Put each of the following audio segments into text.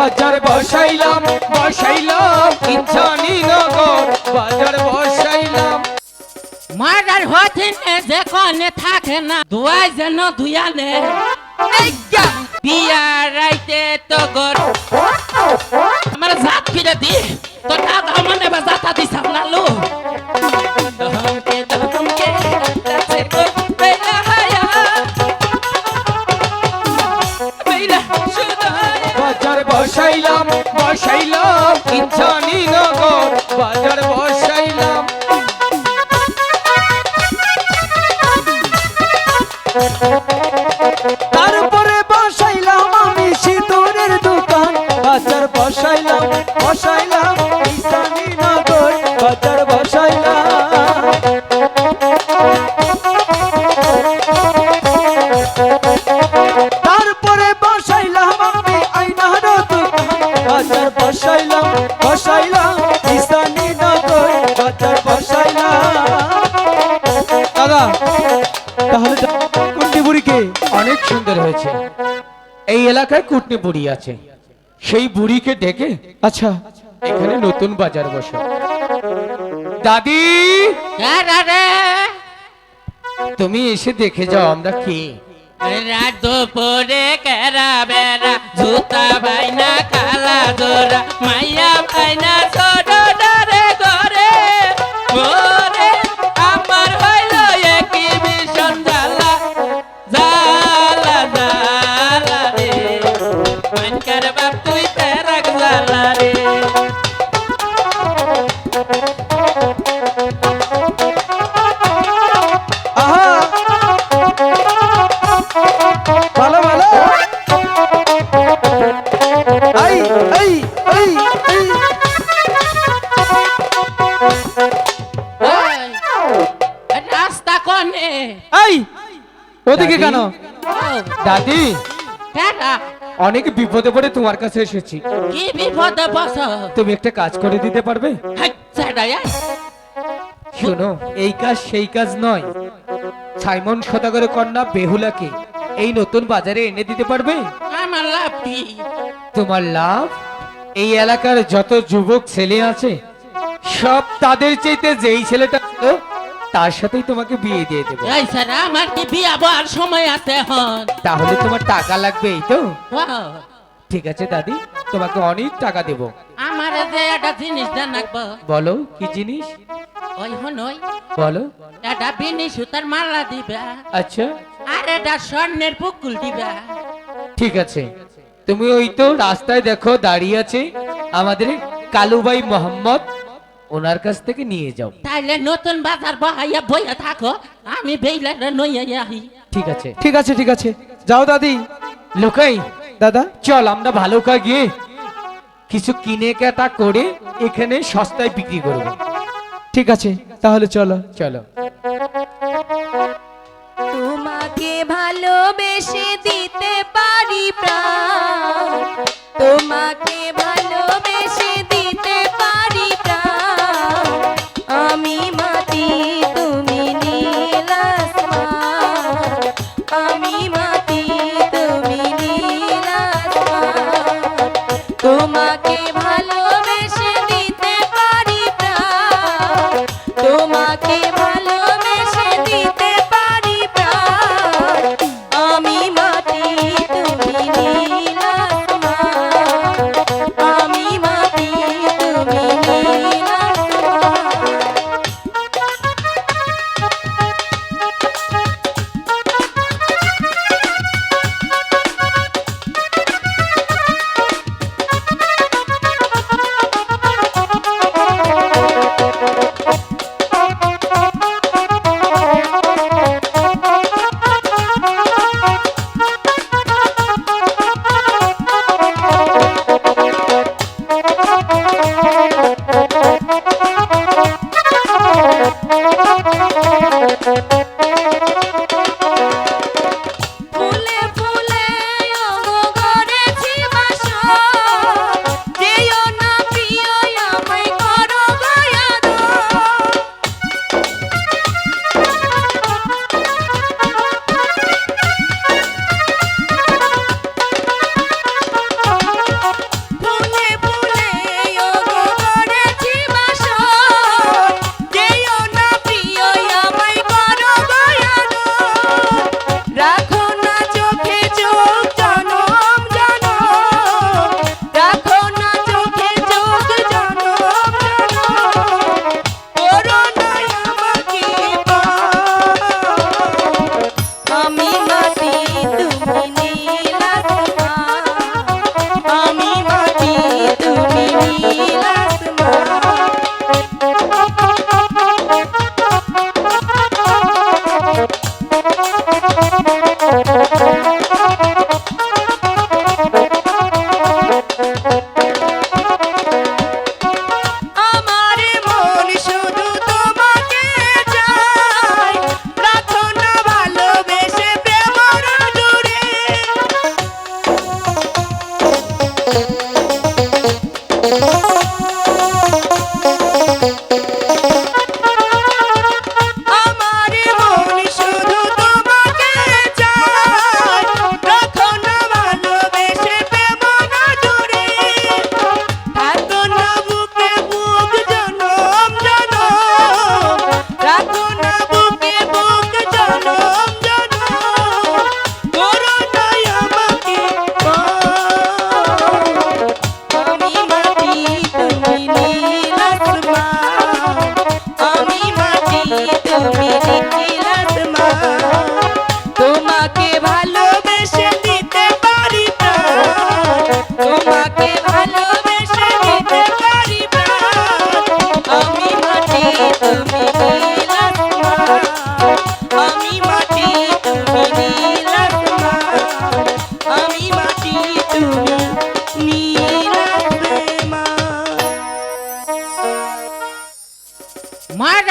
বাজার বসাইলাম বসাইলাম ইচ্ছানি নগর বাজার বসাইলাম। মার্ডার হতে নে যে কনে থাকে না দুয়াই যেন দুয়ানে বিয়া রাইতে তো গর। আমার জাত ফিরে দি তো দাদা মনে বা জাতা দি সামলালু দহমকে দহমকে বসাইলাম বসাইলাম ইচ্ছানি নগর বাজার বসাইলাম। তারপরে বসাইলাম আমি সিঁদুরের দোকান, বাজার বসাইলাম বসাইলাম ইসানি নগর বাজার বসাইলাম। তারপরে এলাকায় কুটনি বুড়ি আছে। সেই বুড়িকে ডেকে আচ্ছা এখানে নতুন বাজার বসে। দাদি! তুমি এসে দেখে যাও আমরা কি? রাত দুপুরে কেরা বেড়া জুতা বাইনা কালা জোড়া মাইয়া বাইনা ছোট ওদিকে কেন? দাদি? অনেক বিপদে পড়ে তোমার কাছে এসেছি। কি বিপদে বস তুমি একটা কাজ করে দিতে পারবে? শোনো এই কাজ সেই কাজ নয়। সাইমন সদাগরের কন্যা বেহুলাকে এই নতুন বাজারে এনে দিতে পারবে? আমার লাভ কি? তোমার লাভ? এই এলাকার যত যুবক ছেলে আছে সব তাদের চাইতে যেই ছেলেটা তার সাথেই তোমাকে বিয়ে দিয়ে দেবে। এই স্যার আমার কি বিয়া বর সময় আছে হন তাহলে তোমার টাকা লাগবে এই তো? ঠিক আছে দাদি তোমাকে অনেক টাকা দেব। আমার যে একটা জিনিস বলো কি জিনিস? ওই হন ওই। বলো। একটা বিনি সুতার মালা দিবা। আচ্ছা। আর এটা স্বর্ণের পুকুল দিবা। ঠিক আছে। তুমি ওই তো রাস্তায় দেখো দাঁড়িয়ে আছে আমাদের কালুভাই মোহাম্মদ। ওনার কাছ থেকে নিয়ে যাও। তাইলে নতুন বাজার বহাইয়া বইয়া থাকো আমি বেইলে নইয়া আহি ঠিক আছে। ঠিক আছে ঠিক আছে। যাও দাদি। লোকাই দাদা? চল আমরা ভালো কা গিয়ে কিছু কিনে কেটা করে এখানে সস্তায় বিক্রি করব। ঠিক আছে তাহলে চলো। চলো। তোমাকে ভালোবেসে দিতে পারি প্রাণ। তোমাকে তোমাকে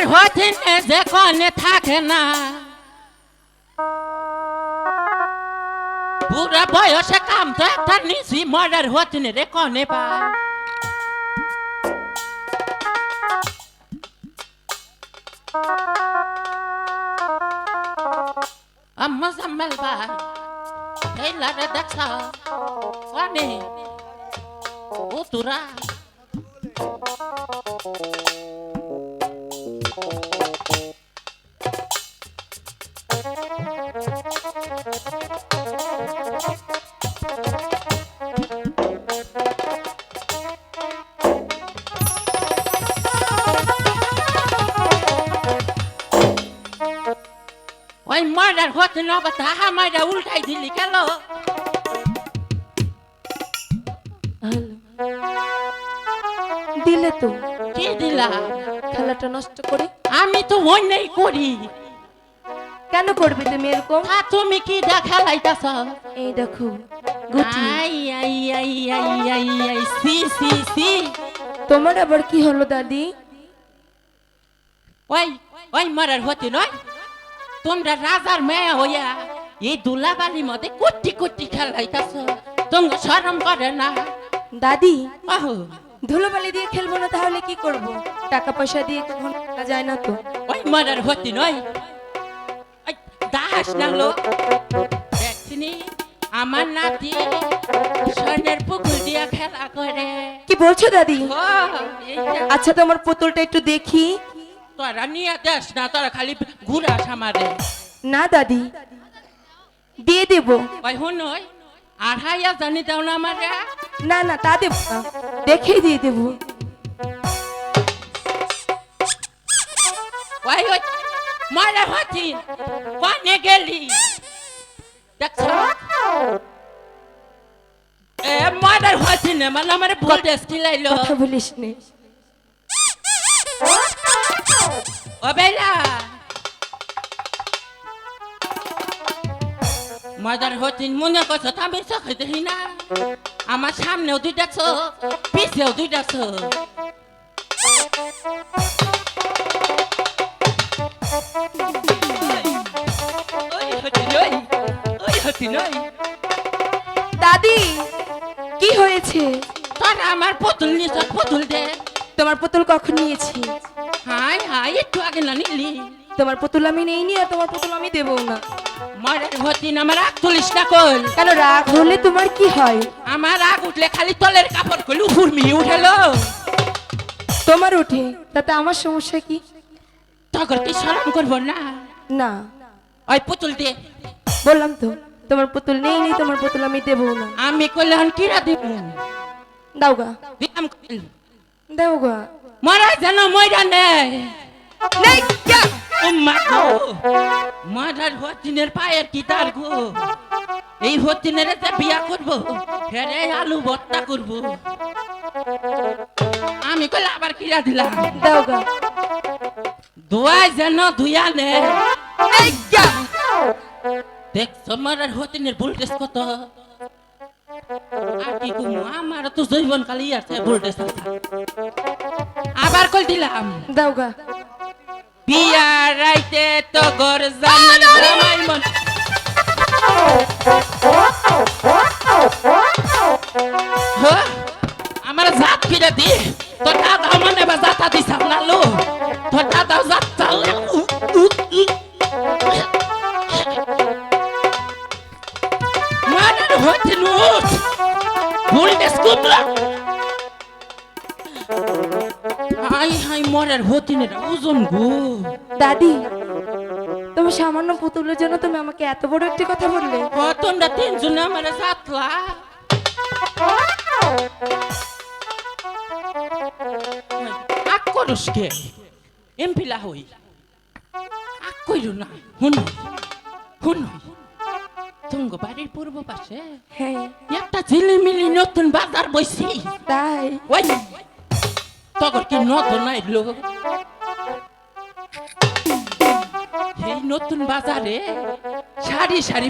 মার্ডার হচ্ছে না যে কনে থাকে না। বুড়া বয়সে কাম তো একটা নিছি মার্ডার হচ্ছে না রে কনে পায় আম্মা জাম্মাল ভাই, এই লারে দেখছ? কনে? ও তোরা? না বা তাহা মাইরা উল্টাই দিলি কেন দিলে তো কি দিলা খেলাটা নষ্ট করে আমি তো অন্যায় করি কেন করবে তুমি এরকম তুমি কি দেখালাইতাছ এই দেখো গুটি I I I I I I C C C তোমার আবার কি হলো দাদি ওই ওই মারার হতে নয় তোমরা রাজার মেয়ে হইয়া এই দুলাবালির মধ্যে কুটি কুটি খেলাইতাছ। তোমার শরম করে না। দাদি আহো। ধুলোবালি দিয়ে খেলব না তাহলে কি করব? টাকা পয়সা দিয়ে কখন খেলা যায় না তো। ওই মারার হতে নয়। দাস না লোক দেখছিনি আমার নাতি স্বর্ণের পুকুর দিয়া খেলা করে। কি বলছো দাদি? আচ্ছা তোমার পুতুলটা একটু দেখি। তোরা নিয়ে দেশ না তোরা খালি ঘুরাস আমারে। না দাদি দিয়ে দেব। ওই হুন ওই জানি দাও না আমারে। না না তা দেব না দেখেই দিয়ে দেব। ওই ওই মারা হচ্ছি কোনে গেলি? দেখছ? এ মারার হচ্ছি না মানে আমার ভুল দেশ খিলাইলো কথা বলিস নে। ও বেলা মজার হচ্ছিন মনে করছ তো আমি চোখে দেখি না? আমার সামনেও দুইটা চোখ পিছেও দুইটা চোখ। দাদি কি হয়েছে? তোরা আমার পুতুল নিছ পুতুল দে। তোমার পুতুল কখন নিয়েছি? হাই হাই একটু আগে না নিলি। তোমার পুতুল আমি নেইনি আর তোমার পুতুল আমি দেবো না। মরার হচ্ছিন আমার রাগ তুলিস না কল কেন রাগ হলে তোমার কি হয়? আমার রাগ উঠলে খালি তলের কাপড় কইলু ফুরমি উঠেলো। তোমার উঠে তাতে আমার সমস্যা কি? তখন কি শরম করব না? না। ওই পুতুল দে। বললাম তো তোমার পুতুল নেই নেই তোমার পুতুল আমি দেবো না। আমি কইলাম কিরা দিব? দাও গা। দাও গা মরা যেন ময়রা নেই নেই যা। উম্মা গো মারার হতিনের পায়ের কি তার গো। এই হতিনের যে বিয়া করব ফেরে আলু ভর্তা করব। আমি কইলে আবার কিরা দিলাম? দাও গা যেন ধুয়া নে এই যা। দেখছ মারার হতিনের ভোল্টেজ কত? কি কমু আমার তো জৈবন কালি আছে ভোল্টেজ আবার কল দিলাম? দাও গা। বিয়া রাইতে তো গর জানি জামাই মন? আমার জাত ফিরে দি। তোর দাদা মানে বা জাতা দিছাম না লো তোর দাদা জাত চালে মারার হতে নুট ভুলতে স্কুটরা হাই হাই মরার হতিনের ওজন গো। দাদি তুমি সামান্য পুতুলের জন্য তুমি আমাকে এত বড় একটি কথা বললে। ও তোমরা তিনজন আমার সাতলা আক করস কে? এমপিলা হই। আক কইরো না হুন। হুন। তুঙ্গ বাড়ির পূর্ব পাশে হ্যাঁ। ঝিলিমিলি নতুন বাজার বইছি। তাই? ওই তখন কি নতুন আইলো এই নতুন বাজারে সারি সারি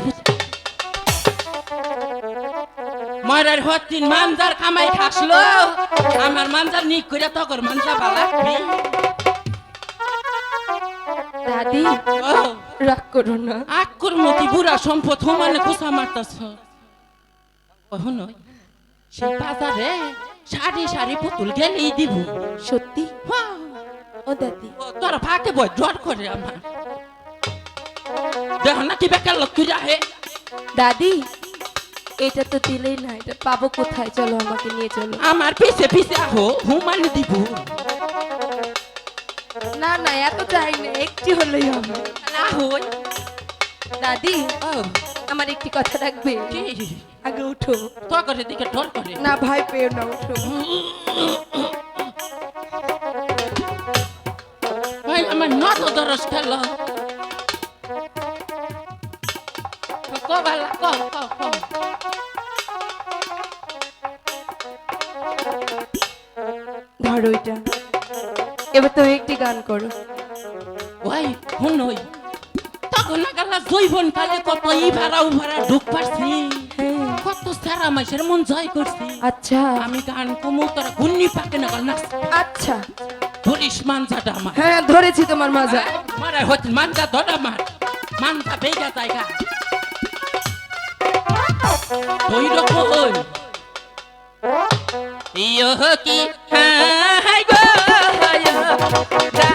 মরার হতিন মানজার কামাই খাসলো। আমার মানজার নিক করে তকর মানজা বালা দাদি রাগ করো না। আক্কর মতি বুড়া সম্পদ হুমানে কুসা মারতাছ। বাজারে সারি সারি পুতুল গেলেই দিব। সত্যি? ওয়াও ও দাদি। তোর ফাঁকে বই জোর করে আমার। দেখ না কি বেকার দাদি এটা তো দিলেই না এটা পাবো কোথায়? চলো আমাকে নিয়ে চলো। আমার পিছে পিছে আহো হুমানে দিব। না না এত চাই না একটি হলেই হবে। না হই দাদি আমার একটি কথা রাখবে? আগে উঠো। তো করে দিকে ঢোর করে। না ভাই পেও না উঠো। ভাই আমার নত দরস খেল। ক বালা ক ক ক। ধরো এটা এবার তুমি একটি গান করো। ওই হুন ওই। তখন না গেলা জৈবন কালে কত ই ভাড়া উ ভাড়া ঢুক পারছি। কত সারা মাসের মন জয় করছি। আচ্ছা। আমি গান কমু তোরা গুন্নি পাকে না গল নাচ আচ্ছা। ধরিস মানজাটা আমার। হ্যাঁ ধরেছি তোমার মাজা মারা হচ্ছে মানজা ধরা মার মানজা বেগা জায়গা ওই রকম ইয়ো কি? হাই গো হায়